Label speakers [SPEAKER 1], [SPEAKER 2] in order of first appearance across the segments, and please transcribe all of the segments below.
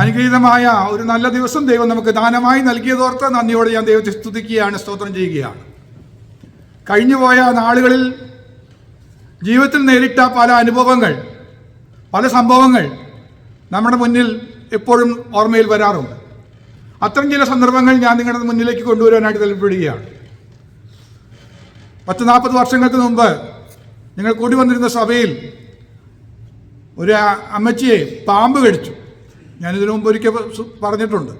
[SPEAKER 1] അനുഗ്രഹീതമായ ഒരു നല്ല ദിവസം ദൈവം നമുക്ക് ദാനമായി നൽകിയതോർത്ത് നന്ദിയോടെ ഞാൻ ദൈവത്തെ സ്തുതിക്കുകയാണ് സ്തോത്രം ചെയ്യുകയാണ്. കഴിഞ്ഞുപോയ നാളുകളിൽ ജീവിതത്തിൽ നേരിട്ട പല അനുഭവങ്ങൾ പല സംഭവങ്ങൾ നമ്മുടെ മുന്നിൽ എപ്പോഴും ഓർമ്മയിൽ വരാറുണ്ട്. അത്തരം ചില സന്ദർഭങ്ങൾ ഞാൻ നിങ്ങളുടെ മുന്നിലേക്ക് കൊണ്ടുവരാനായിട്ട് താല്പര്യപ്പെടുകയാണ് പത്ത് നാൽപ്പത് വർഷങ്ങൾക്ക് മുമ്പ് നിങ്ങൾ കൂടി വന്നിരുന്ന സഭയിൽ ഒരു അമ്മച്ചിയെ പാമ്പ് കടിച്ചു. ഞാനിതിനു മുമ്പ് ഒരിക്കൽ പറഞ്ഞിട്ടുണ്ട്.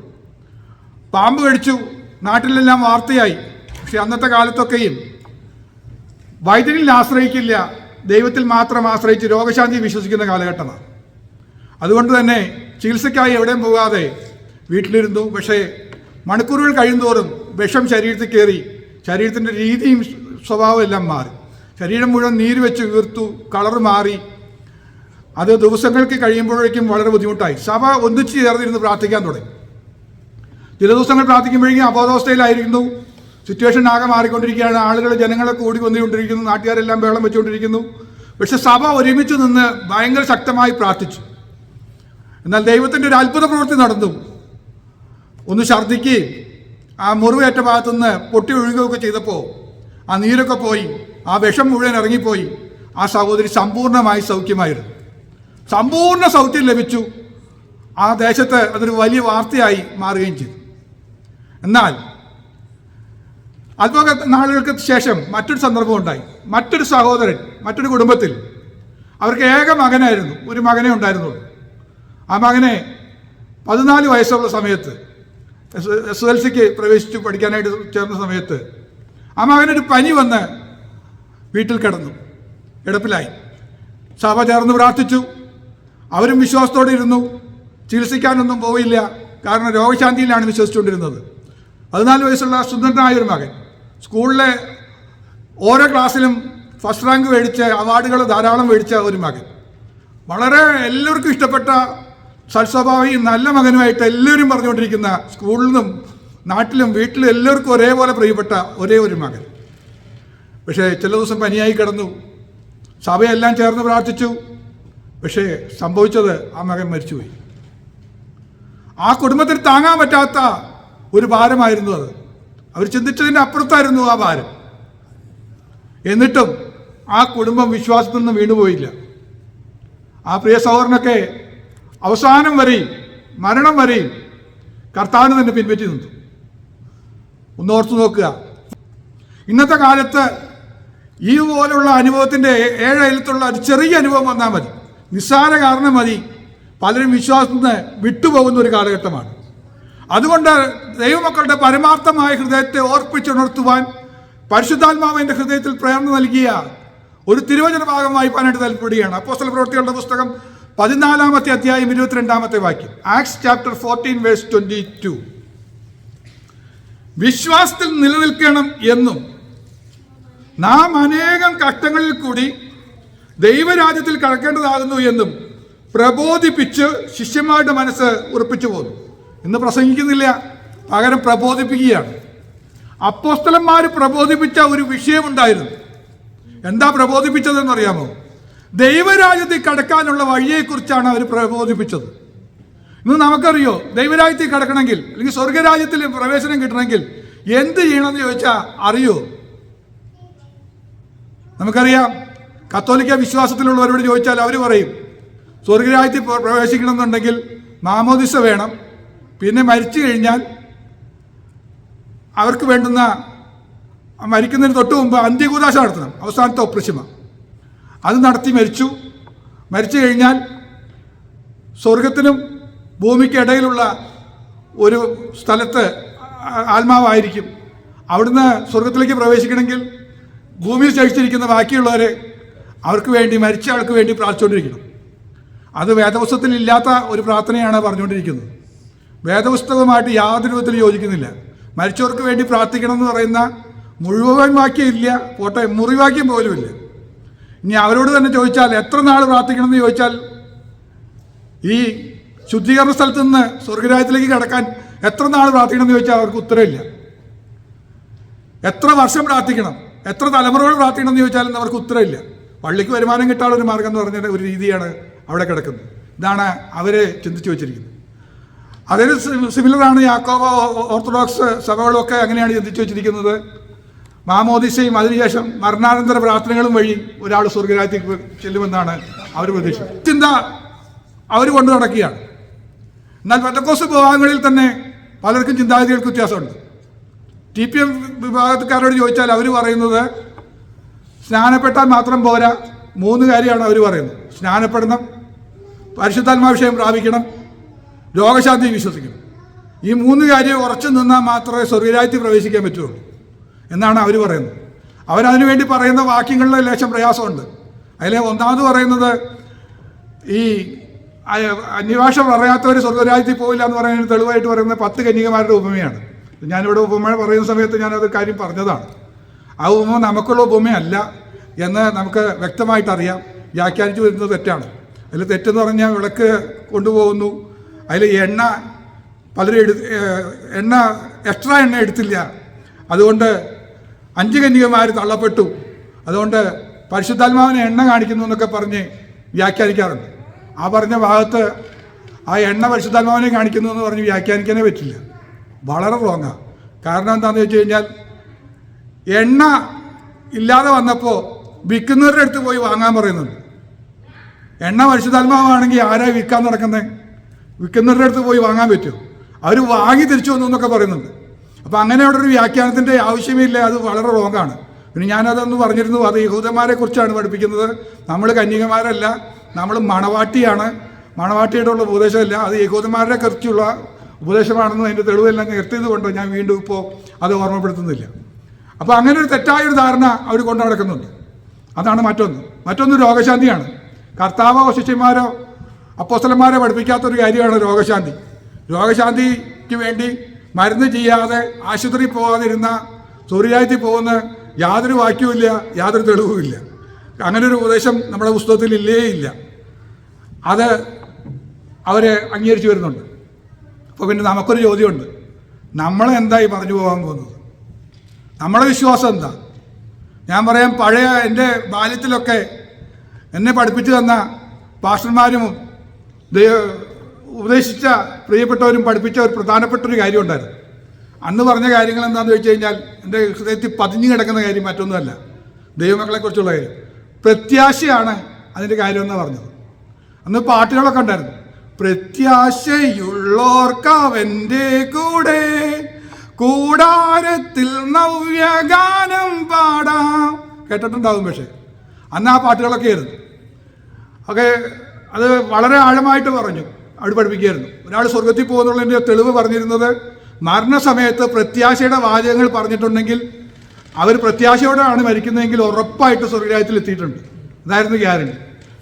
[SPEAKER 1] പാമ്പ് കടിച്ചു നാട്ടിലെല്ലാം വാർത്തയായി. പക്ഷെ അന്നത്തെ കാലത്തൊക്കെയും വൈദ്യനിൽ ആശ്രയിക്കില്ല ദൈവത്തിൽ മാത്രം ആശ്രയിച്ച് രോഗശാന്തി വിശ്വസിക്കുന്ന കാലഘട്ടമാണ്. അതുകൊണ്ട് തന്നെ ചികിത്സയ്ക്കായി എവിടെയും പോകാതെ വീട്ടിലിരുന്നു. പക്ഷേ മണിക്കൂറുകൾ കഴിയുന്തോറും വിഷം ശരീരത്തിൽ കയറി ശരീരത്തിന്റെ രീതിയും സ്വഭാവം എല്ലാം മാറി. ശരീരം മുഴുവൻ നീര് വെച്ച് വീർത്തു കളർ മാറി അത് ദിവസങ്ങൾക്ക് കഴിയുമ്പോഴേക്കും വളരെ ബുദ്ധിമുട്ടായി. സഭ ഒന്നിച്ച് ചേർന്നിരുന്ന് പ്രാർത്ഥിക്കാൻ തുടങ്ങി. ചില ദിവസങ്ങൾ പ്രാർത്ഥിക്കുമ്പോഴേക്കും അബോധാവസ്ഥയിലായിരിക്കുന്നു. സിറ്റുവേഷൻ ആകെ മാറിക്കൊണ്ടിരിക്കുകയാണ്. ആളുകൾ ജനങ്ങളെ കൂടി വന്നുകൊണ്ടിരിക്കുന്നു നാട്ടുകാരെല്ലാം ബഹളം വെച്ചുകൊണ്ടിരിക്കുന്നു. പക്ഷെ സഭ ഒരുമിച്ച് നിന്ന് ഭയങ്കര ശക്തമായി പ്രാർത്ഥിച്ചു. എന്നാൽ ദൈവത്തിന്റെ ഒരു അത്ഭുത പ്രവൃത്തി നടന്നു. ഒന്ന് ഛർദ്ദിക്കുകയും ആ മുറിവേറ്റ ഭാഗത്തു നിന്ന് പൊട്ടി ഒഴുകുകയൊക്കെ ചെയ്തപ്പോൾ ആ നീരൊക്കെ പോയി. ആ വിഷം മുഴുവൻ ഇറങ്ങിപ്പോയി. ആ സഹോദരി സമ്പൂർണമായി സൗഖ്യമായിരുന്നു. സമ്പൂർണ സൗഖ്യം ലഭിച്ചു. ആ ദേശത്ത് അതൊരു വലിയ വാർത്തയായി മാറുകയും ചെയ്തു. എന്നാൽ അല്പ നാളുകൾക്ക് ശേഷം മറ്റൊരു സന്ദർഭം ഉണ്ടായി. മറ്റൊരു സഹോദരൻ മറ്റൊരു കുടുംബത്തിൽ അവർക്ക് ഏക മകനായിരുന്നു. ഒരു മകനെ ഉണ്ടായിരുന്നുള്ളൂ ആ മകനെ പതിനാല് വയസ്സുള്ള സമയത്ത് എസ് എൽ സിക്ക് പ്രവേശിച്ചു പഠിക്കാനായിട്ട് ചേർന്ന സമയത്ത് ആ മകനൊരു പനി വന്ന് വീട്ടിൽ കിടന്നു. കിടപ്പിലായി സഭ ചേർന്ന് പ്രാർത്ഥിച്ചു. അവരും വിശ്വാസത്തോടെ ഇരുന്നു. ചികിത്സിക്കാനൊന്നും പോവില്ല കാരണം രോഗശാന്തിയിലാണ് വിശ്വസിച്ചുകൊണ്ടിരുന്നത്. പതിനാല് വയസ്സുള്ള സുന്ദരനായ ഒരു മകൻ. സ്കൂളിലെ ഓരോ ക്ലാസ്സിലും ഫസ്റ്റ് റാങ്ക് മേടിച്ച അവാർഡുകൾ ധാരാളം മേടിച്ച ഒരു മകൻ. വളരെ എല്ലാവർക്കും ഇഷ്ടപ്പെട്ട സൽസ്വഭാവി നല്ല മകനുമായിട്ട് എല്ലാവരും പറഞ്ഞുകൊണ്ടിരിക്കുന്ന നിന്നും നാട്ടിലും വീട്ടിലും എല്ലാവർക്കും ഒരേപോലെ പ്രിയപ്പെട്ട ഒരേ ഒരു മകൻ. പക്ഷേ ചില ദിവസം പനിയായി കിടന്നു. സഭയെല്ലാം ചേർന്ന് പ്രാർത്ഥിച്ചു. പക്ഷേ സംഭവിച്ചത് ആ മകൻ മരിച്ചുപോയി. ആ കുടുംബത്തിന് താങ്ങാൻ പറ്റാത്ത ഒരു ഭാരമായിരുന്നു അത്. അവർ ചിന്തിച്ചതിന്റെ അപ്പുറത്തായിരുന്നു ആ ഭാരം. എന്നിട്ടും ആ കുടുംബം വിശ്വാസത്തിൽ നിന്ന് വീണുപോയില്ല. ആ പ്രിയ സഹോദരനൊക്കെ അവസാനം വരെയും മരണം വരെയും കർത്താവിന് തന്നെ പിൻപറ്റി നിന്നു. ഒന്നോർത്ത് നോക്കുക. ഇന്നത്തെ കാലത്ത് ഈ പോലുള്ള അനുഭവത്തിന്റെ ഏഴയലത്തുള്ള ഒരു ചെറിയ അനുഭവം വന്നാൽ മതി. നിസ്സാര കാരണം മതി. പലരും വിശ്വാസത്തിൽ നിന്ന് വിട്ടുപോകുന്ന ഒരു കാലഘട്ടമാണ്. അതുകൊണ്ട് ദൈവമക്കളുടെ പരമാർത്ഥമായ ഹൃദയത്തെ ഓർപ്പിച്ചുണർത്തുവാൻ പരിശുദ്ധാത്മാവ് എന്റെ ഹൃദയത്തിൽ പ്രേരണ നൽകിയ ഒരു തിരുവചന ഭാഗം വായിപ്പാനായിട്ട് താല്പര്യപ്പെടുകയാണ് അപ്പോസ്തല പ്രവൃത്തികളുടെ പുസ്തകം പതിനാലാമത്തെ അധ്യായം ഇരുപത്തിരണ്ടാമത്തെ വാക്യം. Acts chapter fourteen verse twenty two വിശ്വാസത്തിൽ നിലനിൽക്കണം എന്നും നാം അനേകം കഷ്ടങ്ങളിൽ കൂടി ദൈവരാജ്യത്തിൽ കടക്കേണ്ടതാകുന്നു എന്നും പ്രബോധിപ്പിച്ച് ശിഷ്യന്മാരുടെ മനസ്സ് ഉറപ്പിച്ചു പോന്നു ഇന്ന് പ്രസംഗിക്കുന്നില്ല. പകരം പ്രബോധിപ്പിക്കുകയാണ്. അപ്പോസ്തലന്മാർ പ്രബോധിപ്പിച്ച ഒരു വിഷയമുണ്ടായിരുന്നു. എന്താ പ്രബോധിപ്പിച്ചതെന്ന് അറിയാമോ? ദൈവരാജ്യത്തിൽ കടക്കാനുള്ള വഴിയെക്കുറിച്ചാണ് അവർ പ്രബോധിപ്പിച്ചത്. ഇന്ന് നമുക്കറിയോ ദൈവരാജ്യത്തിൽ കടക്കണമെങ്കിൽ അല്ലെങ്കിൽ സ്വർഗരാജ്യത്തിൽ പ്രവേശനം കിട്ടണമെങ്കിൽ എന്ത് ചെയ്യണമെന്ന് ചോദിച്ചാൽ അറിയോ? നമുക്കറിയാം. കത്തോലിക്ക വിശ്വാസത്തിലുള്ളവരോട് ചോദിച്ചാൽ അവർ പറയും സ്വർഗരാജ്യത്തിൽ പ്രവേശിക്കണമെന്നുണ്ടെങ്കിൽ മാമോദിസ വേണം. പിന്നെ മരിച്ചു കഴിഞ്ഞാൽ അവർക്ക് വേണ്ടുന്ന മരിക്കുന്നതിന് തൊട്ട് മുമ്പ് അന്ത്യകൂദാശ നടത്തണം. അവസാനത്തെ ഒപ്രശിമ. അത് നടത്തി മരിച്ചു. മരിച്ചു കഴിഞ്ഞാൽ സ്വർഗത്തിനും ഭൂമിക്കിടയിലുള്ള ഒരു സ്ഥലത്ത് ആത്മാവായിരിക്കും. അവിടുന്ന് സ്വർഗത്തിലേക്ക് പ്രവേശിക്കണമെങ്കിൽ ഭൂമിയിൽ ശേഷിച്ചിരിക്കുന്ന ബാക്കിയുള്ളവരെ അവർക്ക് വേണ്ടി മരിച്ച ആൾക്ക് വേണ്ടി പ്രാർത്ഥിച്ചുകൊണ്ടിരിക്കണം അത് വേദപുസ്തകത്തിൽ ഇല്ലാത്ത ഒരു പ്രാർത്ഥനയാണ് പറഞ്ഞുകൊണ്ടിരിക്കുന്നത്. വേദപുസ്തകവുമായിട്ട് യാതൊരു വിധത്തിൽ യോജിക്കുന്നില്ല. മരിച്ചവർക്ക് വേണ്ടി പ്രാർത്ഥിക്കണം എന്ന് പറയുന്ന മുഴുവൻ വാക്യം ഇല്ല. പോട്ടെ മുറിവാക്യം പോലും ഇല്ല. ഇനി അവരോട് തന്നെ ചോദിച്ചാൽ എത്ര നാൾ പ്രാർത്ഥിക്കണം എന്ന് ചോദിച്ചാൽ ഈ ശുദ്ധീകരണ സ്ഥലത്ത് നിന്ന് സ്വർഗരാജ്യത്തിലേക്ക് കടക്കാൻ എത്ര നാൾ പ്രാർത്ഥിക്കണം എന്ന് ചോദിച്ചാൽ അവർക്ക് ഉത്തരവില്ല എത്ര വർഷം പ്രാർത്ഥിക്കണം? എത്ര തലമുറകൾ പ്രാർത്ഥിക്കണം എന്ന് ചോദിച്ചാലും അവർക്ക് ഉത്തരവില്ല പള്ളിക്ക് വരുമാനം കിട്ടാനുള്ള ഒരു മാർഗം എന്ന് പറഞ്ഞ ഒരു രീതിയാണ് അവിടെ കിടക്കുന്നത്. ഇതാണ് അവർ ചിന്തിച്ചു വെച്ചിരിക്കുന്നത്. അതിന് സിമിലറാണ് യാക്കോബ ഓർത്തഡോക്സ് സഭകളൊക്കെ അങ്ങനെയാണ് ചിന്തിച്ചു വെച്ചിരിക്കുന്നത്. മാമോദിസയും അതിനുശേഷം മരണാനന്തര പ്രാർത്ഥനകളും വഴി ഒരാൾ സ്വർഗരാജ്യത്തേക്ക് ചെല്ലുമെന്നാണ് അവർ പ്രതീക്ഷിച്ചത് ചിന്ത അവർ കൊണ്ടു നടക്കുകയാണ്. എന്നാൽ പെന്തക്കോസ് വിഭാഗങ്ങളിൽ തന്നെ പലർക്കും ചിന്താഗതികൾക്ക് വ്യത്യാസമുണ്ട്. ടി പി എം വിഭാഗക്കാരോട് ചോദിച്ചാൽ അവർ പറയുന്നത് സ്നാനപ്പെട്ടാൽ മാത്രം പോരാ. മൂന്ന് കാര്യമാണ് അവർ പറയുന്നത്. സ്നാനപ്പെടണം പരിശുദ്ധാത്മാവിഷയം പ്രാപിക്കണം രോഗശാന്തി വിശ്വസിക്കണം. ഈ മൂന്ന് കാര്യം ഉറച്ചു നിന്നാൽ മാത്രമേ സ്വർഗരാജ്യത്തിൽ പ്രവേശിക്കാൻ പറ്റുള്ളൂ എന്നാണ് അവർ പറയുന്നത്. അവരതിനു വേണ്ടി പറയുന്ന വാക്യങ്ങളിൽ ലേശം പ്രയാസമുണ്ട്. അതിലെ ഒന്നാമത് പറയുന്നത് ഈ അന്യഭാഷ പറയാത്തവർ സ്വർഗരാജ്യത്തിൽ പോയില്ല എന്ന് പറയുന്നതിന് തെളിവായിട്ട് പറയുന്നത് പത്ത് കന്യകമാരുടെ ഉപമയാണ്. ഞാനിവിടെ ഉപമ പറയുന്ന സമയത്ത് ഞാനത് കാര്യം പറഞ്ഞതാണ്. ആ ഉപമ നമുക്കുള്ള ഉപമയല്ല എന്ന് നമുക്ക് വ്യക്തമായിട്ട് അറിയാം വ്യാഖ്യാനിച്ചു വരുന്നത് തെറ്റാണ്. അതിൽ തെറ്റെന്ന് പറഞ്ഞാൽ വിളക്ക് കൊണ്ടുപോകുന്നു. അതിൽ എണ്ണ പലരും എടു എണ്ണ എക്സ്ട്രാ എണ്ണ എടുത്തില്ല. അതുകൊണ്ട് അഞ്ച് കന്യകമാർ തള്ളപ്പെട്ടു. അതുകൊണ്ട് പരിശുദ്ധാത്മാവിനെ എണ്ണ കാണിക്കുന്നു എന്നൊക്കെ പറഞ്ഞ് വ്യാഖ്യാനിക്കാറുണ്ട്. ആ പറഞ്ഞ ഭാഗത്ത് ആ എണ്ണ പരിശുദ്ധാത്മാവിനെ കാണിക്കുന്നു എന്ന് പറഞ്ഞ് വ്യാഖ്യാനിക്കാനേ പറ്റില്ല. വളരെ റോങ്ങാണ് കാരണം എന്താണെന്ന് വെച്ച് കഴിഞ്ഞാൽ എണ്ണ ഇല്ലാതെ വന്നപ്പോൾ വിൽക്കുന്നവരുടെ അടുത്ത് പോയി വാങ്ങാൻ പറയുന്നുണ്ട്. എണ്ണ പരിശുദ്ധാത്മാവാണെങ്കിൽ ആരാ വിൽക്കാൻ നടക്കുന്നത് വിൽക്കുന്നവരുടെ അടുത്ത് പോയി വാങ്ങാൻ പറ്റുമോ? അവർ വാങ്ങി തിരിച്ചു വന്നു എന്നൊക്കെ പറയുന്നുണ്ട്. അപ്പോൾ അങ്ങനെ അവിടെ ഒരു വ്യാഖ്യാനത്തിന്റെ ആവശ്യമില്ല അത് വളരെ റോങ്ങാണ് പിന്നെ ഞാനതൊന്ന് പറഞ്ഞിരുന്നു അത് യഹൂദന്മാരെ കുറിച്ചാണ് പഠിപ്പിക്കുന്നത്. നമ്മൾ കന്യകമാരല്ല നമ്മൾ മണവാട്ടിയാണ്. മണവാട്ടിയുടെ ഉള്ള ഉപദേശമല്ല അത് യഹൂദന്മാരെ കുറിച്ചുള്ള ഉപദേശമാണെന്ന് അതിന്റെ തെളിവെല്ലാം നിർത്തിയത് കൊണ്ട് ഞാൻ വീണ്ടും ഇപ്പോൾ അത് ഓർമ്മപ്പെടുത്തുന്നില്ല. അപ്പോൾ അങ്ങനെ ഒരു തെറ്റായ ഒരു ധാരണ അവർ കൊണ്ടു നടക്കുന്നുണ്ട്. അതാണ് മറ്റൊന്ന്. മറ്റൊന്ന് രോഗശാന്തിയാണ്. കർത്താവോ ശിഷ്യന്മാരോ അപ്പോസ്തലന്മാരെ പഠിപ്പിക്കാത്തൊരു കാര്യമാണ് രോഗശാന്തി. രോഗശാന്തിക്ക് വേണ്ടി മരുന്ന് ചെയ്യാതെ ആശുപത്രിയിൽ പോകാതിരുന്ന സൂര്യരാജ്യത്തിൽ പോകുന്ന യാതൊരു വാക്യവുമില്ല യാതൊരു തെളിവുമില്ല. അങ്ങനെ ഒരു ഉപദേശം നമ്മുടെ പുസ്തകത്തിൽ ഇല്ലേ ഇല്ല അത് അവരെ അംഗീകരിച്ചു വരുന്നുണ്ട്. അപ്പോൾ പിന്നെ നമുക്കൊരു ചോദ്യമുണ്ട്. നമ്മളെന്തായി പറഞ്ഞു പോകാൻ പോകുന്നത്? നമ്മുടെ വിശ്വാസം എന്താ? ഞാൻ പറയാം പഴയ എന്റെ ബാല്യത്തിലൊക്കെ എന്നെ പഠിപ്പിച്ചു തന്ന പാസ്റ്റർമാരും ഉപദേശിച്ച പ്രിയപ്പെട്ടവരും പഠിപ്പിച്ച ഒരു പ്രധാനപ്പെട്ട ഒരു കാര്യം ഉണ്ടായിരുന്നു. അന്ന് പറഞ്ഞ കാര്യങ്ങൾ എന്താണെന്ന് വെച്ച് കഴിഞ്ഞാൽ എന്റെ ഹൃദയത്തിൽ പതിഞ്ഞു കിടക്കുന്ന കാര്യം മറ്റൊന്നുമല്ല. ദൈവമക്കളെക്കുറിച്ചുള്ള കാര്യം. പ്രത്യാശയാണ് അതിന്റെ കാര്യമെന്ന് പറഞ്ഞത്. അന്ന് പാട്ടുകളൊക്കെ ഉണ്ടായിരുന്നു. പ്രത്യാശയുള്ളോർക്കവന്റെ കൂടെ കൂടാരത്തിൽ നവ്യഗാനം പാടാ. കേട്ടിട്ടുണ്ടാവും പക്ഷേ. അന്ന് ആ പാട്ടുകളൊക്കെ ആയിരുന്നു. ഒക്കെ അത് വളരെ ആഴമായിട്ട് പറഞ്ഞു. അവിടെ പഠിപ്പിക്കുകയായിരുന്നു. ഒരാൾ സ്വർഗത്തിൽ പോകുന്നുള്ളതിന്റെ തെളിവ് പറഞ്ഞിരുന്നത് മരണസമയത്ത് പ്രത്യാശയുടെ വാചകങ്ങൾ പറഞ്ഞിട്ടുണ്ടെങ്കിൽ അവർ പ്രത്യാശയോടെയാണ് മരിക്കുന്നതെങ്കിൽ ഉറപ്പായിട്ട് സ്വർഗരാജ്യത്തിൽ എത്തിയിട്ടുണ്ട്. അതായിരുന്നു ഗ്യാരണ്ടി.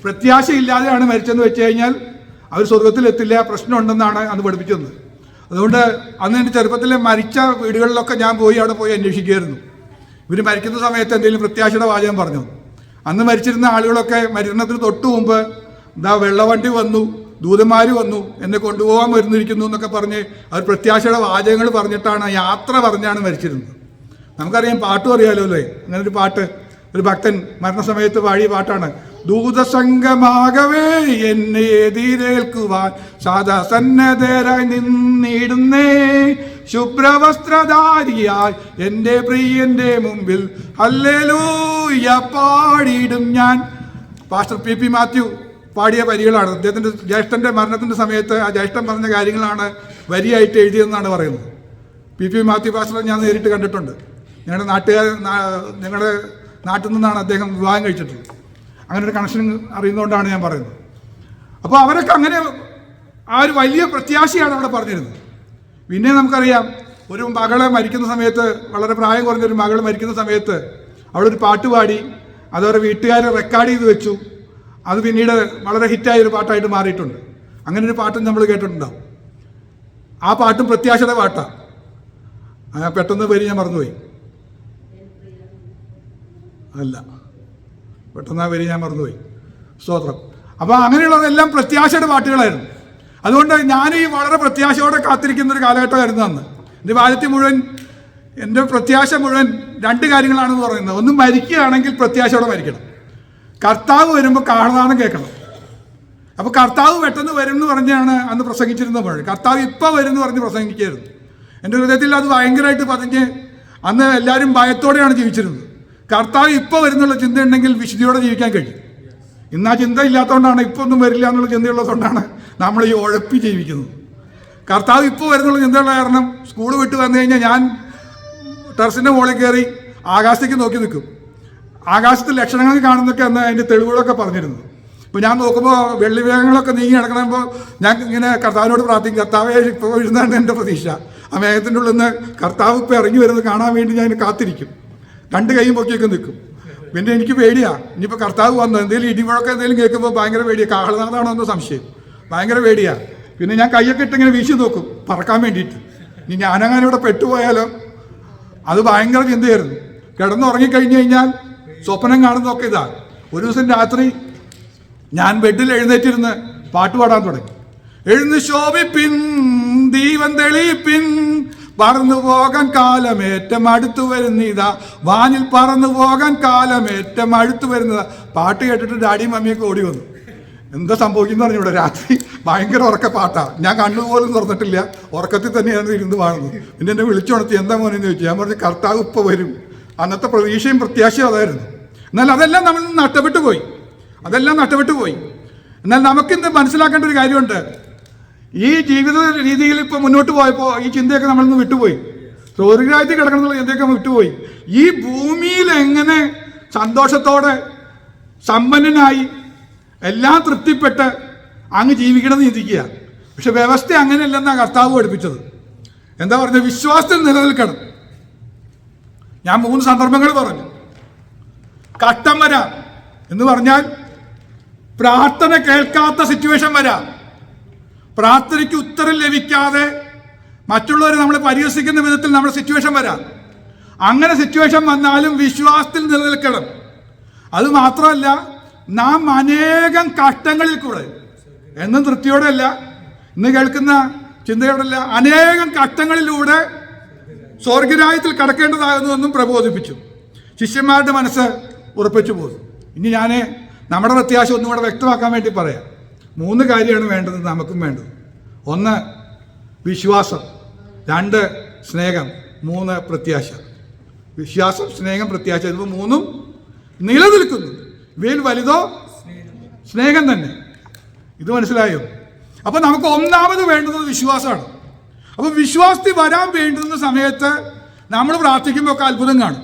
[SPEAKER 1] പ്രത്യാശയില്ലാതെയാണ് മരിച്ചതെന്ന് വെച്ച് കഴിഞ്ഞാൽ അവർ സ്വർഗത്തിലെത്തില്ല പ്രശ്നമുണ്ടെന്നാണ് അന്ന് പഠിപ്പിച്ചത്. അതുകൊണ്ട് അന്ന് എന്റെ ചെറുപ്പത്തിൽ മരിച്ച വീടുകളിലൊക്കെ ഞാൻ പോയി അവിടെ പോയി അന്വേഷിക്കുമായിരുന്നു ഇവർ മരിക്കുന്ന സമയത്ത് എന്തെങ്കിലും പ്രത്യാശയുടെ വാചകം പറഞ്ഞു? അന്ന് മരിച്ചിരുന്ന ആളുകളൊക്കെ മരണത്തിന് തൊട്ടു മുമ്പ് എന്താ വെള്ളവണ്ടി വന്നു ദൂതന്മാർ വന്നു എന്നെ കൊണ്ടുപോകാൻ വരുന്നിരിക്കുന്നു എന്നൊക്കെ പറഞ്ഞ് അവർ പ്രത്യാശയുടെ വാചകങ്ങൾ പറഞ്ഞിട്ടാണ് യാത്ര പറഞ്ഞാണ് മരിച്ചിരുന്നത്. നമുക്കറിയാം പാട്ടും അറിയാലോ അല്ലേ അങ്ങനെ ഒരു പാട്ട്. ഒരു ഭക്തൻ മരണസമയത്ത് പാടിയ പാട്ടാണ്. ദൂതസംഗമാകവേ എന്നെ എതിരേൽക്കുവാൻ സാധാ സന്നദ്ധരായി നിന്നിടുന്നേ. ശുഭ്രവസ്ത്രധാരിയായി എന്റെ പ്രിയന്റെ മുമ്പിൽ. അല്ലേലൂയ പാടിയിടും ഞാൻ. പാസ്റ്റർ പി പി മാത്യു പാടിയ വരികളാണ്. അദ്ദേഹത്തിന്റെ ജ്യേഷ്ഠന്റെ മരണത്തിന്റെ സമയത്ത് ആ ജ്യേഷ്ഠൻ പറഞ്ഞ കാര്യങ്ങളാണ് വരിയായിട്ട് എഴുതിയതെന്നാണ് പറയുന്നത്. പി പി മാത്യു പാസ്റ്റർ ഞാൻ നേരിട്ട് കണ്ടിട്ടുണ്ട്. ഞങ്ങളുടെ നാട്ടുകാർ നിങ്ങളുടെ നാട്ടിൽ നിന്നാണ് അദ്ദേഹം വിവാഹം കഴിച്ചിട്ടുള്ളത്. അങ്ങനെ ഒരു കണക്ഷൻ അറിയുന്നതുകൊണ്ടാണ് ഞാൻ പറയുന്നത്. അപ്പോൾ അവരൊക്കെ അങ്ങനെ ആ ഒരു വലിയ പ്രത്യാശയാണ് അവിടെ പറഞ്ഞിരുന്നത്. പിന്നെ നമുക്കറിയാം ഒരു മകളെ മരിക്കുന്ന സമയത്ത് വളരെ പ്രായം കുറഞ്ഞൊരു മകൾ മരിക്കുന്ന സമയത്ത് അവളൊരു പാട്ട് പാടി അതവരെ വീട്ടുകാർ റെക്കോർഡ് ചെയ്ത് വെച്ചു. അത് പിന്നീട് വളരെ ഹിറ്റായ ഒരു പാട്ടായിട്ട് മാറിയിട്ടുണ്ട്. അങ്ങനെ ഒരു പാട്ടും നമ്മൾ കേട്ടിട്ടുണ്ടാവും. ആ പാട്ടും പ്രത്യാശയുടെ പാട്ടാണ് പെട്ടെന്ന് പേര് ഞാൻ മറന്നുപോയി. അല്ല. പെട്ടെന്ന് ആ പേര് ഞാൻ മറന്നുപോയി. സ്തോത്രം. അപ്പോൾ അങ്ങനെയുള്ളതെല്ലാം പ്രത്യാശയുടെ പാട്ടുകളായിരുന്നു. അതുകൊണ്ട് ഞാൻ ഈ വളരെ പ്രത്യാശയോടെ കാത്തിരിക്കുന്ന ഒരു കാലഘട്ടമായിരുന്നു അന്ന്. എന്റെ ബാല്യത്തിൽ മുഴുവൻ എന്റെ പ്രത്യാശ മുഴുവൻ രണ്ട് കാര്യങ്ങളാണെന്ന് പറയുന്നത്. ഒന്ന് മരിക്കുകയാണെങ്കിൽ പ്രത്യാശയോടെ മരിക്കണം. കർത്താവ് വരുമ്പോൾ കാഹളനാദം കേൾക്കണം. അപ്പോൾ കർത്താവ് പെട്ടെന്ന് വരും എന്ന് പറഞ്ഞാണ് അന്ന് പ്രസംഗിച്ചിരുന്നത് മുഴുവൻ കർത്താവ് ഇപ്പോൾ വരും എന്ന് പറഞ്ഞ് പ്രസംഗിക്കായിരുന്നു എന്റെ ഹൃദയത്തിൽ അത് ഭയങ്കരമായിട്ട് പതിഞ്ഞ് അന്ന് എല്ലാവരും ഭയത്തോടെയാണ് ജീവിച്ചിരുന്നത്. കർത്താവ് ഇപ്പോൾ വരുന്നുള്ള ചിന്തയുണ്ടെങ്കിൽ വിശുദ്ധിയോടെ ജീവിക്കാൻ കഴിയും. ഇന്ന് ആ ചിന്ത ഇല്ലാത്തതുകൊണ്ടാണ് ഇപ്പോൾ ഒന്നും വരില്ല എന്നുള്ള ചിന്തയുള്ളതുകൊണ്ടാണ് നമ്മൾ ഈ ഉഴപ്പി ജീവിക്കുന്നത്. കർത്താവ് ഇപ്പോൾ വരുന്നുള്ള ചിന്തയുള്ള കാരണം സ്കൂൾ വിട്ട് വന്നു കഴിഞ്ഞാൽ ഞാൻ ടെറസിന്റെ മുകളിൽ കയറി ആകാശത്തേക്ക് നോക്കി നിൽക്കും. ആകാശത്ത് ലക്ഷണങ്ങൾ കാണുന്നൊക്കെ അന്ന് അതിന്റെ തെളിവുകളൊക്കെ പറഞ്ഞിരുന്നു. ഇപ്പോൾ ഞാൻ നോക്കുമ്പോൾ വെള്ളിവേഗങ്ങളൊക്കെ നീങ്ങി നടക്കണമ്പോൾ ഞാൻ ഇങ്ങനെ കർത്താവിനോട് പ്രാർത്ഥിക്കും കർത്താവെ ഇപ്പോൾ വരുന്നതാണ് എന്റെ പ്രതീക്ഷ. ആ മേഘത്തിന്റെ ഉള്ളിൽ നിന്ന് കർത്താവ് ഇപ്പോൾ ഇറങ്ങി വരുന്നത് കാണാൻ വേണ്ടി ഞാൻ കാത്തിരിക്കും. രണ്ട് കൈയും പൊക്കിയൊക്കെ നിൽക്കും. പിന്നെ എനിക്ക് പേടിയാ. ഇനിയിപ്പോൾ കർത്താവ് വന്നു. എന്തെങ്കിലും ഇടിമുഴക്കം എന്തെങ്കിലും കേൾക്കുമ്പോൾ ഭയങ്കര പേടിയാ. കാഹളനാഥാണോ എന്ന് സംശയം. ഭയങ്കര പേടിയാ. പിന്നെ ഞാൻ കൈയൊക്കെ ഇട്ടിങ്ങനെ വീശി നോക്കും. പറക്കാൻ വേണ്ടിയിട്ട്. ഇനി ഞാനങ്ങനെ ഇവിടെ പെട്ടുപോയാലോ? അത് ഭയങ്കര ചിന്തയായിരുന്നു. കിടന്നുറങ്ങിക്കഴിഞ്ഞു കഴിഞ്ഞാൽ സ്വപ്നം കാണുന്നതൊക്കെ ഇതാ. ഒരു ദിവസം രാത്രി ഞാൻ ബെഡിൽ എഴുന്നേറ്റിരുന്ന് പാട്ട് പാടാൻ തുടങ്ങി. എഴുന്ന് ശോഭിപ്പിൻ ദീപം തെളിയിപ്പിൻ പറന്നു പോകാൻ കാലമേറ്റം അടുത്തു വരുന്നിതാ വാനിൽ പറന്നു പോകാൻ കാലമേറ്റം അടുത്തു വരുന്നതാ. പാട്ട് കേട്ടിട്ട് ഡാഡിയും മമ്മിയൊക്കെ ഓടി വന്നു. എന്താ സംഭവിക്കുന്നു പറഞ്ഞു ഇവിടെ രാത്രി ഭയങ്കര ഉറക്ക പാട്ടാണ് ഞാൻ കണ്ണു പോലും തുറന്നിട്ടില്ല. ഉറക്കത്തിൽ തന്നെയാണ് ഇരുന്ന് പാടുന്നത്. പിന്നെ എന്നെ വിളിച്ചുണർത്തി എന്താ മോനെന്ന് ചോദിച്ചു. ഞാൻ പറഞ്ഞു കർത്താവ് ഇപ്പോൾ വരും. അന്നത്തെ പ്രതീക്ഷയും പ്രത്യാശയും അതായിരുന്നു. എന്നാൽ അതെല്ലാം നമ്മൾ നഷ്ടപ്പെട്ടു പോയി. അതെല്ലാം നഷ്ടപ്പെട്ടു പോയി. എന്നാൽ നമുക്കിന്ന് മനസ്സിലാക്കേണ്ട ഒരു കാര്യമുണ്ട്. ഈ ജീവിത രീതിയിൽ ഇപ്പോൾ മുന്നോട്ട് പോയപ്പോൾ ഈ ചിന്തയൊക്കെ നമ്മളിൽ നിന്ന് വിട്ടുപോയി. സ്വർഗരാജ്യത്തിൽ കിടക്കണം എന്നുള്ള ചിന്തയൊക്കെ വിട്ടുപോയി. ഈ ഭൂമിയിൽ എങ്ങനെ സന്തോഷത്തോടെ സമ്പന്നനായി എല്ലാം തൃപ്തിപ്പെട്ട് അങ്ങ് ജീവിക്കണമെന്ന് ചിന്തിക്കുക. പക്ഷെ വ്യവസ്ഥ അങ്ങനെയല്ലെന്നാണ് കർത്താവ് പഠിപ്പിച്ചത്. എന്താ പറഞ്ഞത്? വിശ്വാസത്തിൽ നിലനിൽക്കണം. ഞാൻ മൂന്ന് സന്ദർഭങ്ങൾ പറഞ്ഞു. കട്ടം വരാം എന്ന് പറഞ്ഞാൽ പ്രാർത്ഥന കേൾക്കാത്ത സിറ്റുവേഷൻ വരാം. പ്രാർത്ഥനയ്ക്ക് ഉത്തരം ലഭിക്കാതെ മറ്റുള്ളവർ നമ്മൾ പരിഹസിക്കുന്ന വിധത്തിൽ നമ്മുടെ സിറ്റുവേഷൻ വരാം. അങ്ങനെ സിറ്റുവേഷൻ വന്നാലും വിശ്വാസത്തിൽ നിലനിൽക്കണം. അത് മാത്രമല്ല നാം അനേകം കഷ്ടങ്ങളിൽ കൂടെ എന്നും തൃപ്തിയോടെ അല്ല ഇന്ന് കേൾക്കുന്ന ചിന്തയോടല്ല അനേകം കഷ്ടങ്ങളിലൂടെ സ്വർഗരാജ്യത്തിൽ കടക്കേണ്ടതാകുന്നുവെന്നും പ്രബോധിപ്പിച്ചു. ശിഷ്യന്മാരുടെ മനസ്സ് ഉറപ്പിച്ചു പോകും ഇനി ഞാൻ നമ്മുടെ പ്രത്യാശ ഒന്നും കൂടെ വ്യക്തമാക്കാൻ വേണ്ടി പറയാം. മൂന്ന് കാര്യമാണ് വേണ്ടത് നമുക്കും വേണ്ടത്. ഒന്ന് വിശ്വാസം. രണ്ട് സ്നേഹം. മൂന്ന് പ്രത്യാശ. വിശ്വാസം സ്നേഹം പ്രത്യാശ ഇതിപ്പോൾ മൂന്നും നിലനിൽക്കുന്നു. ഇവയിൽ വലുതോ? സ്നേഹം തന്നെ. ഇത് മനസ്സിലായോ? അപ്പോൾ നമുക്ക് ഒന്നാമത് വേണ്ടുന്നത് വിശ്വാസമാണ്. അപ്പോൾ വിശ്വാസത്തിൽ വരാൻ വേണ്ടുന്ന സമയത്ത് നമ്മൾ പ്രാർത്ഥിക്കുമ്പോൾ ഒക്കെ അത്ഭുതം കാണും.